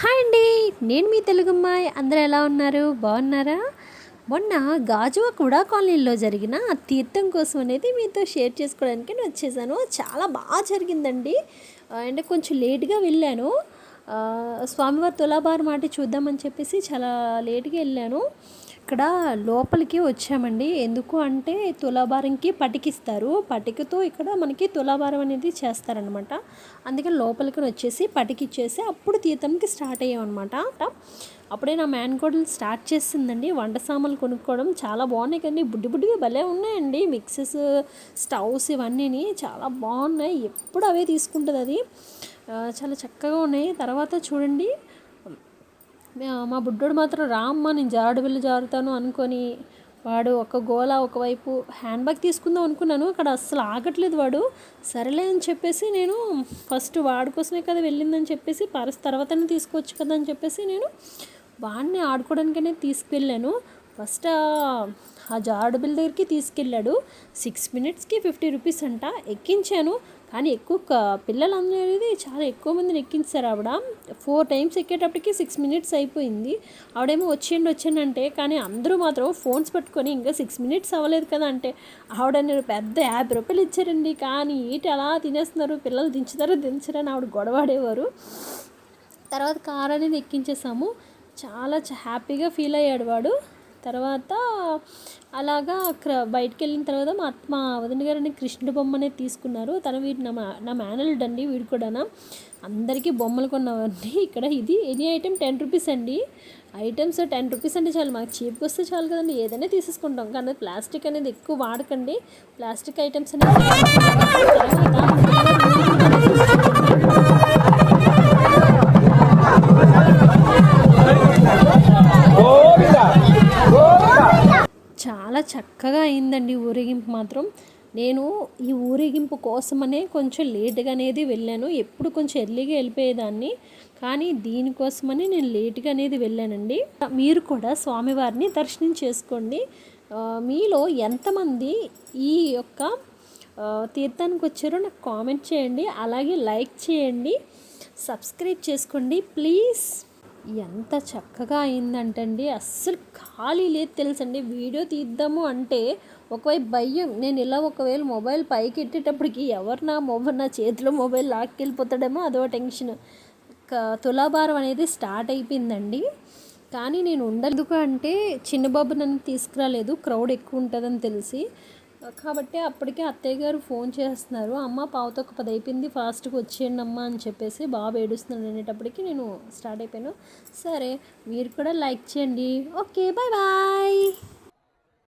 Hi అండి. నేను మీ తెలుగమ్మాయి అందరూ ఎలా ఉన్నారు? బాగున్నారా? మొన్న గాజువ కూడా కాలనీలో జరిగిన తీర్థం కోసం అనేది మీతో షేర్ చేసుకోవడానికి నేను వచ్చేసాను. చాలా బాగా జరిగిందండి. అంటే కొంచెం లేట్గా వెళ్ళాను. స్వామివారి తులాభారం మాట చూద్దామని చెప్పేసి చాలా లేట్గా వెళ్ళాను. ఇక్కడ లోపలికి వచ్చామండి. ఎందుకు అంటే తులాభారంకి పటికిస్తారు. పటికతో ఇక్కడ మనకి తులాభారం అనేది చేస్తారనమాట అందుకని లోపలికి వచ్చేసి పటికిచ్చేసి అప్పుడు తీర్థంకి స్టార్ట్ అయ్యామన్నమాట. అప్పుడే నా మ్యాన్ కోడలు స్టార్ట్ చేసిందండి. వంట సామాన్లు కొనుక్కోవడం చాలా బాగున్నాయి కానీ బుడ్డి బుడ్డిగా భలే ఉన్నాయండి. మిక్సెస్ స్టవ్స్ ఇవన్నీని చాలా బాగున్నాయి. ఎప్పుడు అవే తీసుకుంటుంది అది. చాలా చక్కగా ఉన్నాయి. తర్వాత చూడండి. మా- బుడ్డోడు మాత్రం రామ్మ నేను జారుడు వెళ్ళి జారుతాను అనుకొని వాడు ఒక గోల ఒకవైపు హ్యాండ్ బ్యాగ్ తీసుకుందాం అనుకున్నాను. అక్కడ అస్సలు ఆగట్లేదు వాడు. సరేలే అని చెప్పేసి నేను ఫస్ట్ వాడి కోసమే కదా వెళ్ళిందని చెప్పేసి పరస్ తర్వాతనే తీసుకోవచ్చు కదా అని చెప్పేసి నేను వాడిని ఆడుకోవడానికనే తీసుకువెళ్ళాను ఫస్ట్ ఆ- ఆ బిల్ దగ్గరికి తీసుకెళ్ళాడు. సిక్స్ మినిట్స్కి ఫిఫ్టీ రూపీస్ అంట. ఎక్కించాను. కానీ ఎక్కువ క- పిల్లలు అనేది చాలా ఎక్కువ మందిని ఎక్కించారు ఆవిడ. ఫోర్ టైమ్స్ ఎక్కేటప్పటికి సిక్స్ మినిట్స్ అయిపోయింది. ఆవిడేమో వచ్చేయండి వచ్చేయండి అంటే కానీ అందరూ మాత్రం ఫోన్స్ పట్టుకొని ఇంకా సిక్స్ మినిట్స్ అవ్వలేదు కదా అంటే ఆవిడ నేను పెద్ద యాభై రూపాయలు ఇచ్చారండి. కానీ ఏంటి అలా తినేస్తున్నారు? పిల్లలు దించుతారో దించరని ఆవిడ గొడవాడేవారు. తర్వాత కార్ అనేది ఎక్కించేసాము. చాలా హ్యాపీగా ఫీల్ అయ్యాడు వాడు. తర్వాత అలాగా క్ర బయటికి వెళ్ళిన తర్వాత మా అత్త మా వదిన గారిని కృష్ణుడు బొమ్మ అనేది తీసుకున్నారు. తన వీటి నా మా- నా మేనల్డ్ అండి వీడు కూడా అందరికీ బొమ్మలు కొన్నామండి. ఇక్కడ ఇది ఎనీ ఐటెం టెన్ రూపీస్ అండి. ఐటమ్స్ టెన్ రూపీస్ అంటే చాలు మాకు చీప్కి వస్తే చాలు కదండి. ఏదైనా తీసేసుకుంటాం. కానీ ప్లాస్టిక్ అనేది ఎక్కువ వాడకండి. ప్లాస్టిక్ ఐటమ్స్ అనేది చక్కగా అయిందండి ఊరేగింపు మాత్రం. నేను ఈ ఊరేగింపు కోసమనే కొంచెం లేట్గా అనేది వెళ్ళాను. ఎప్పుడు కొంచెం ఎర్లీగా వెళ్ళిపోయేదాన్ని. కానీ దీనికోసమని నేను లేట్గా అనేది వెళ్ళానండి. మీరు కూడా స్వామివారిని దర్శనం చేసుకోండి. మీలో ఎంతమంది ఈ యొక్క తీర్థానికి వచ్చారో నాకు కామెంట్ చేయండి. అలాగే లైక్ చేయండి. సబ్స్క్రైబ్ చేసుకోండి. ప్లీజ్. ఎంత చక్కగా అయిందంటండి. అస్సలు ఖాళీ లేదు తెలుసండి. వీడియో తీద్దాము అంటే ఒకవైపు భయం. నేను ఇలా ఒకవేళ మొబైల్ పైకి ఎట్టేటప్పటికి ఎవరు నా మొబైల్ నా చేతిలో మొబైల్ లాక్కెళ్ళిపోతాడేమో అదో టెన్షన్. తులాభారం అనేది స్టార్ట్ అయిపోయిందండి. కానీ నేను ఉండదు అంటే చిన్నబాబు నన్ను తీసుకురాలేదు. క్రౌడ్ ఎక్కువ ఉంటుందని తెలిసి. కాబట్టి అప్పటికే అత్తయ్య గారు ఫోన్ చేస్తున్నారు. అమ్మ పావుతో ఒక పది అయిపోయింది ఫాస్ట్గా వచ్చేయండి అమ్మ అని చెప్పేసి బాబు ఏడుస్తున్నాడు అనేటప్పటికి నేను స్టార్ట్ అయిపోయాను. సరే మీరు కూడా లైక్ చేయండి. Okay bye bye.